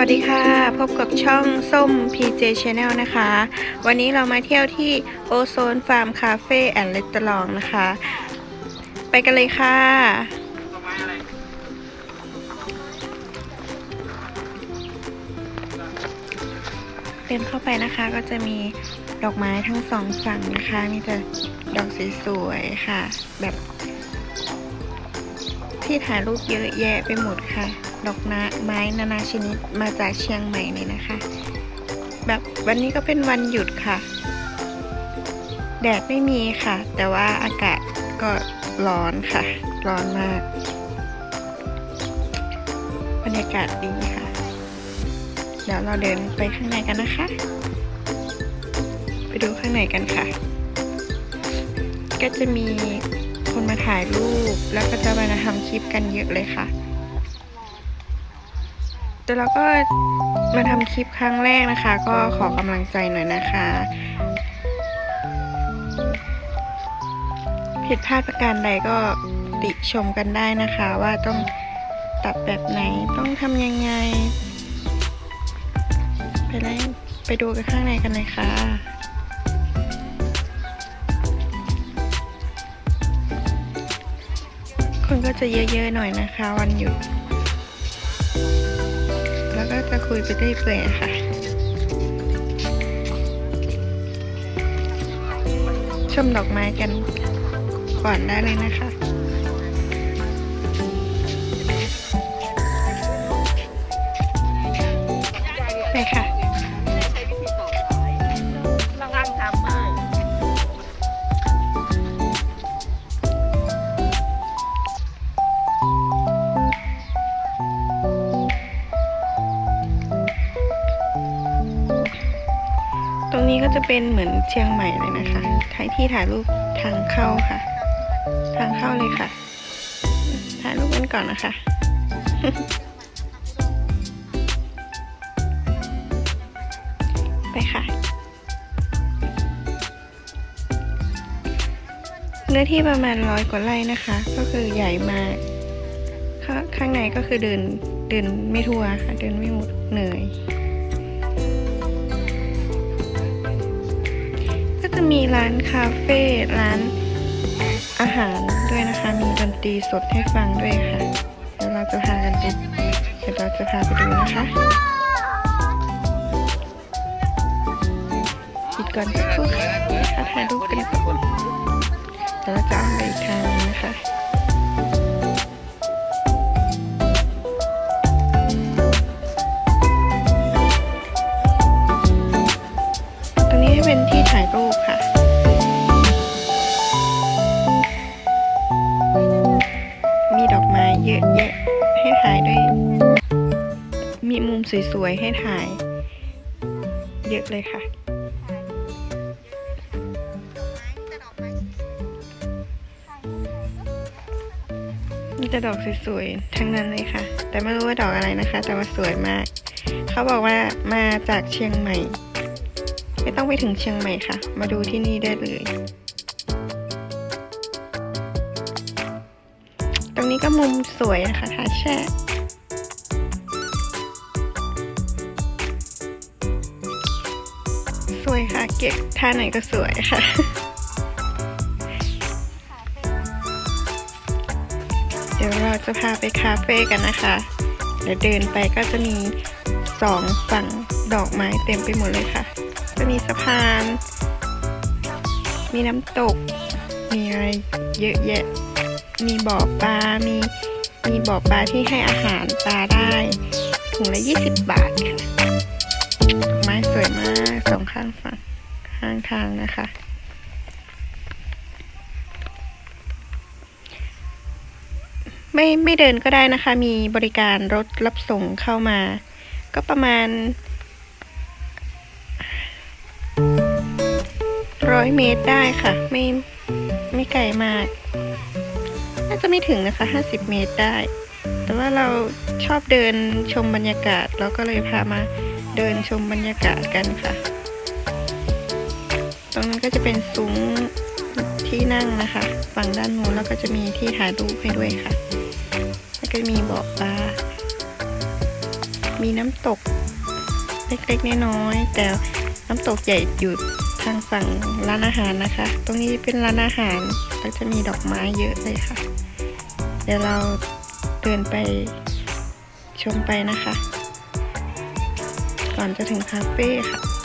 วัสดีค่ะ พบกับช่องส้ม PJ Channel นะคะ วันนี้เรามาเที่ยวที่โอโซนฟาร์มคาเฟ่แอนด์เลตลองนะคะ ไปกันเลยค่ะ เดินเข้าไปนะคะก็จะมีดอกไม้ทั้งสองฝั่งนะคะ มีแต่ดอกสวยๆค่ะ แบบ ที่ถ่ายรูปเยอะแยะไปหมดค่ะ ดอกนะไม้นานาชนิดมาจากเชียงใหม่เลยนะคะ แบบวันนี้ก็เป็นวันหยุดค่ะ แดดไม่มีค่ะ แต่ว่าอากาศก็ร้อนค่ะ ร้อนมาก บรรยากาศดีค่ะ เดี๋ยวเราเดินไปข้างในกันนะคะ ไปดูข้างในกันค่ะ ก็จะมี มาถ่ายรูป แล้วก็จะมาทำคลิปกันเยอะเลยค่ะแต่เราก็มาทำคลิปครั้งแรกนะคะ ก็ขอกำลังใจหน่อยนะคะ ผิดพลาดประการใดก็ติชมกันได้นะคะ ว่าต้องตัดแบบไหนต้องทำยังไง ไปเลยไปดูกันข้างในกันเลยค่ะ ก็จะเยอะๆหน่อยนะคะ วันหยุด แล้วก็จะคุยไปได้เปื่อยค่ะ ชมดอกไม้กันก่อนได้เลยนะคะ เป็นเหมือนเชียงใหม่เลยนะคะถ่ายที่ถ่ายรูปทางเข้าค่ะ ทางเข้าเลยค่ะ ถ่ายรูปกันก่อนนะคะไปค่ะ เนื้อที่ประมาณร้อยกว่าไร่นะคะ ก็คือใหญ่มาก ข้าข้างในก็คือเดินเดินไม่ทั่วค่ะ เดินไม่หมดเหนื่อย มีร้านคาเฟ่ร้านอาหารด้วยนะคะ มีดนตรีสดให้ฟังด้วยค่ะ เดี๋ยวเราจะพากันไปเดี๋ยวเราจะพาไปดูนะคะปิดก่อนสักครู่ค่ะนะคะถ่ายรูปกันก่อนเดี๋ยวเราจะเอาไปอีกทางนะคะ มีมุมสวยๆ ให้ถ่าย เยอะเลยค่ะ มีแต่ดอกสวยๆ ทั้งนั้นเลยค่ะ แต่ไม่รู้ว่าดอกอะไรนะคะ แต่ว่าสวยมาก เขาบอกว่ามาจากเชียงใหม่ ไม่ต้องไปถึงเชียงใหม่ค่ะ มาดูที่นี่ได้เลยตรงนี้ก็มุมสวยนะคะถ่ายแช่ สวยค่ะ เก็บท่าไหนก็สวยค่ะเดี๋ยวเราจะพาไปคาเฟ่กันนะคะ เดี๋ยวเดินไปก็จะมีสองฝั่งดอกไม้เต็มไปหมดเลยค่ะ จะมีสะพาน มีน้ำตก มีอะไรเยอะแยะ มีบ่อปลา มีมีบ่อปลาที่ให้อาหารปลาได้ ถุงละ 20 บาทค่ะ ไม้สวยมาก สองข้างฝั่งข้างทางนะคะ ไม่ไม่เดินก็ได้นะคะ มีบริการรถรับส่งเข้ามา ก็ประมาณร้อยเมตรได้ค่ะ ไม่ไม่ไกลมาก น่าจะไม่ถึงนะคะห้าสิบเมตรได้ แต่ว่าเราชอบเดินชมบรรยากาศเราก็เลยพามา เดินชมบรรยากาศกันค่ะ ตรงนั้นก็จะเป็นซุ้มที่นั่งนะคะ ฝั่งด้านนู้นแล้วก็จะมีที่ถ่ายรูปให้ด้วยค่ะ แล้วก็มีเบาะปลามีน้ำตกเล็กๆน้อยๆแต่น้ำตกใหญ่อยู่ทางฝั่งร้านอาหารนะคะ ตรงนี้เป็นร้านอาหารแล้วจะมีดอกไม้เยอะเลยค่ะ เดี๋ยวเราเดินไปชมไปนะคะ ก่อนจะถึงคาเฟ่ค่ะ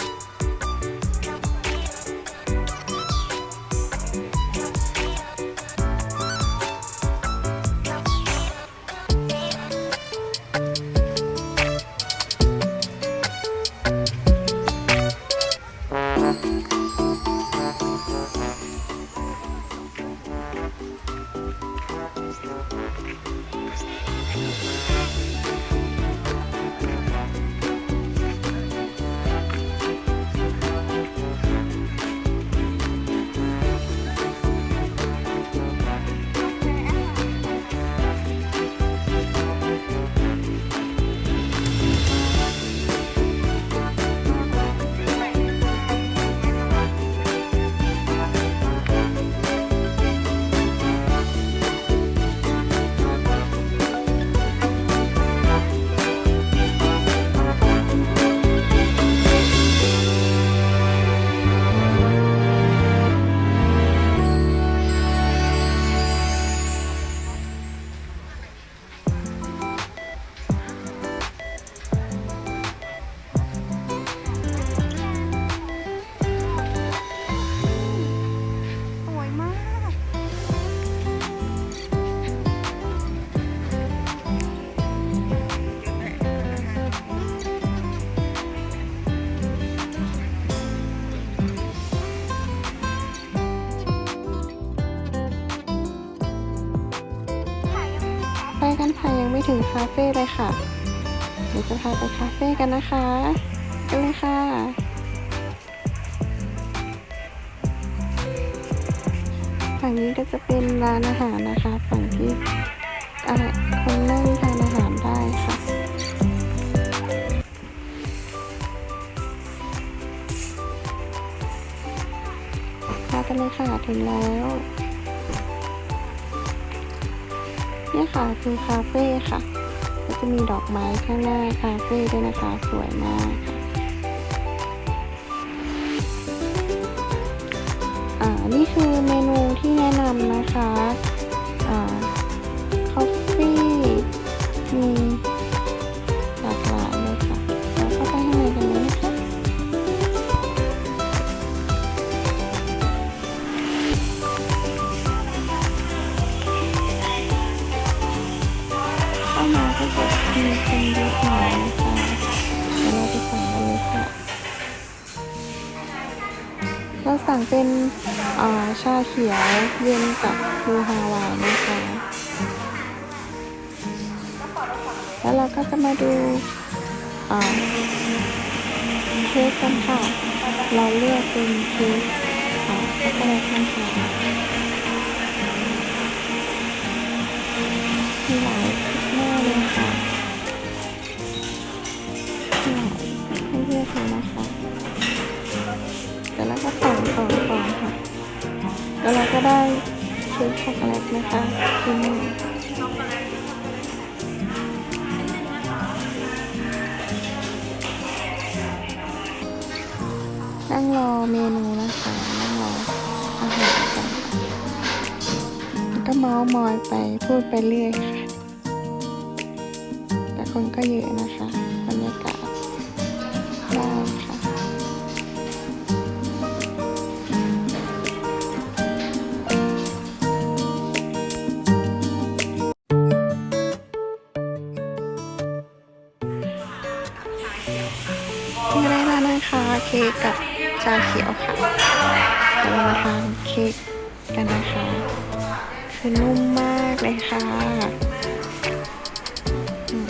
ถึงคาเฟ่เลยค่ะ เดี๋ยวจะพาไปคาเฟ่กันนะคะไปเลยค่ะ ฝั่งนี้ก็จะเป็นร้านอาหารนะคะ ฝั่งที่อะไรคนนั่งทานอาหารได้ค่ะพากันเลยค่ะถึงแล้ว เนี่ยค่ะคือคาเฟ่ค่ะก็จะมีดอกไม้ข้างหน้าคาเฟ่ด้วยนะคะ สวยมากค่ะอ่านี่คือเมนูที่แนะนำนะคะ ขียวเย็นกับบูฮาวายนะคะ แล้วเราก็จะมาดูเค้กกันค่ะ เราเลือกเป็นเค้กอ่าช็อกโกแลตนะคะมีหลายหน้าเลยค่ะลายให้เลือกเลยนะคะเดี๋ยวก็สั่งต่อต่อค่ะ แล้วเราก็ได้เค้กช็อกโกแลตนะคะชิ้นหนึ่งนั่งรอเมนูนะคะนั่งรออาหารกันแล้วก็เมาส์มอยไปพูดไปเรื่อยค่ะแต่คนก็เยอะนะคะ นี่ได้แล้วนะคะ เค้กกับชาเขียวค่ะเดี๋ยวเรามาทานเค้กกันนะคะ คือนุ่มมากเลยค่ะอืม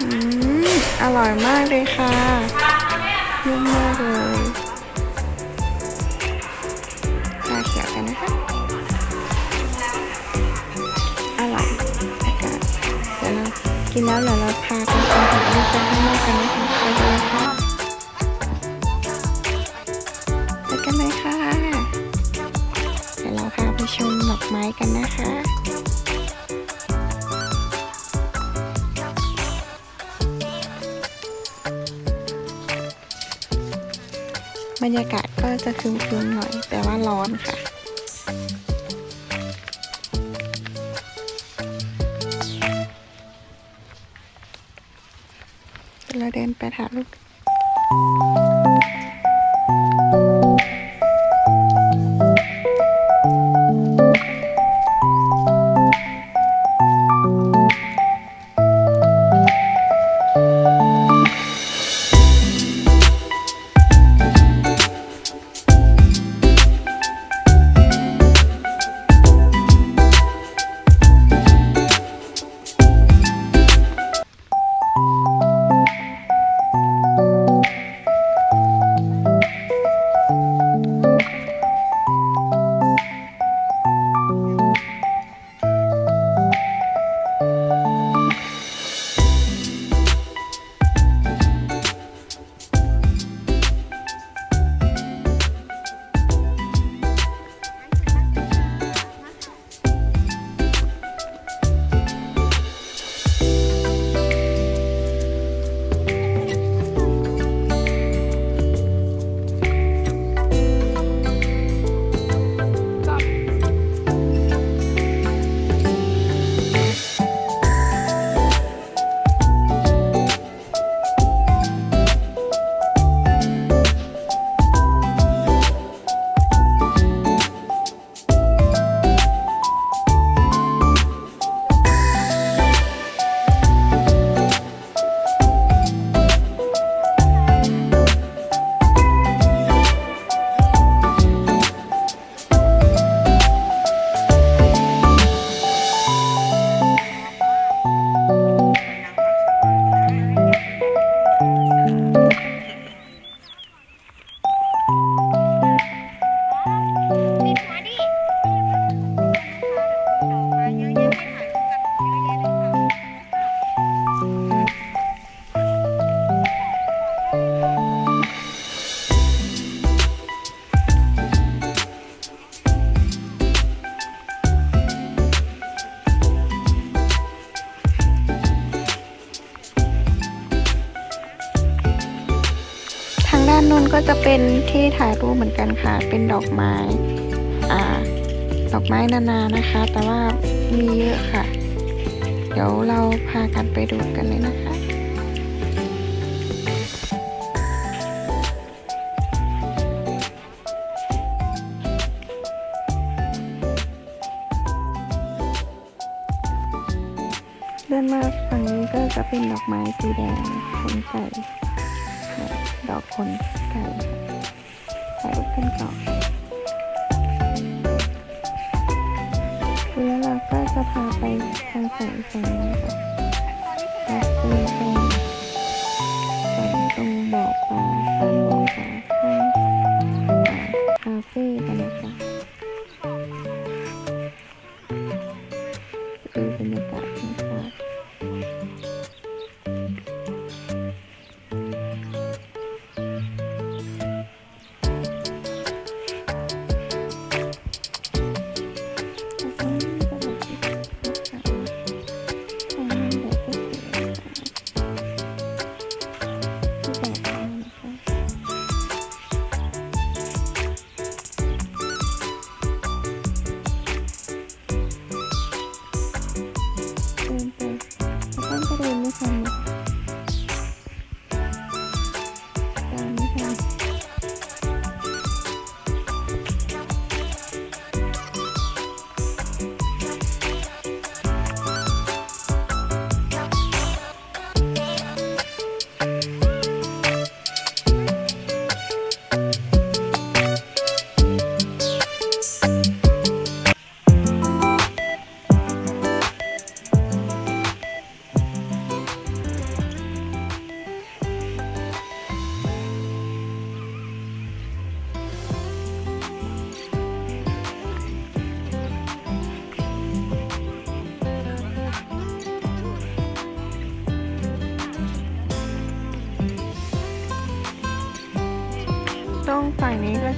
อืมอร่อยมากเลยค่ะ กินแล้วเหรอเราพากันไปหาลูกกันข้างนกกันนะคะไปกันเลยค่ะไปกันเลยค่ะเดี๋ยวเราพาไปชมดอกไม้กันนะคะบรรยากาศก็จะคืมๆหน่อย แต่ว่าร้อนค่ะ เราเดินไปถ่ายรูป จะเป็นที่ถ่ายรูปเหมือนกันค่ะ เป็นดอกไม้ อ่า ดอกไม้นานานะคะ แต่ว่ามีเยอะค่ะ เดี๋ยวเราพากันไปดูกันเลยนะคะเดินมาฝั่งนี้ก็จะเป็นดอกไม้สีแดงคนใส่ ดอคนไก่ถ่ายรูปกันก่อนแล้วเราก็จะพาไปทางฝั่งฝั่งนี้ค่ะไปเป็นตรงฝั่งตรงบ่อปลาข้างบ่อปลาข้างคาเฟ่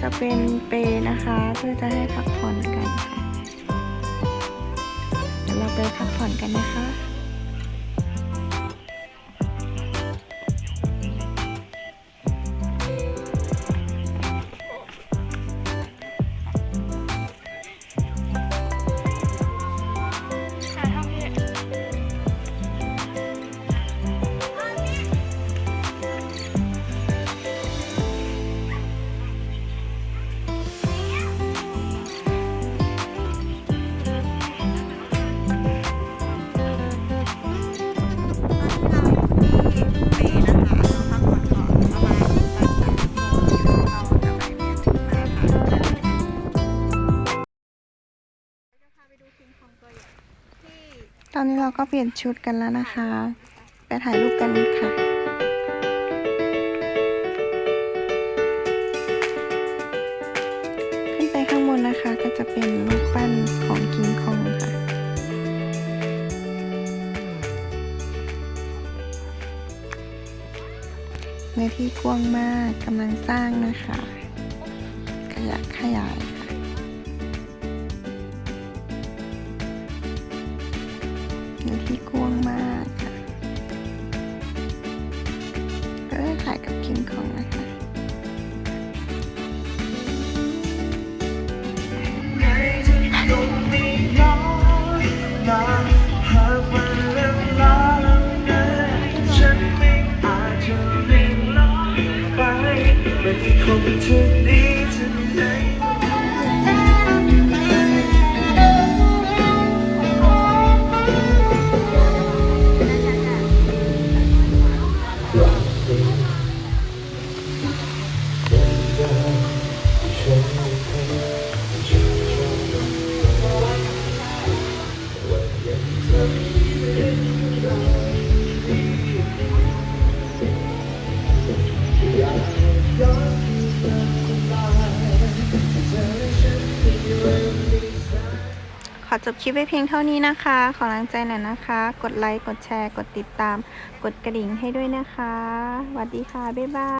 จะเป็นเปนะคะเพื่อจะให้พักผ่อนกันค่ะเดี๋ยวเราไปพักผ่อนกันนะคะ ตอนนี้เราก็เปลี่ยนชุดกันแล้วนะคะ ไปถ่ายรูปกันค่ะ ขึ้นไปข้างบนนะคะก็จะเป็นรูปปั้นของกิงคองค่ะ ในที่กว้างมากกำลังสร้างนะคะ ขยับขยาย จบคลิปไว้เพียงเท่านี้นะคะ ขอกำลังใจหน่อยนะคะ กดไลค์ กดแชร์ กดติดตาม กดกระดิ่งให้ด้วยนะคะสวัสดีค่ะ บ๊ายบาย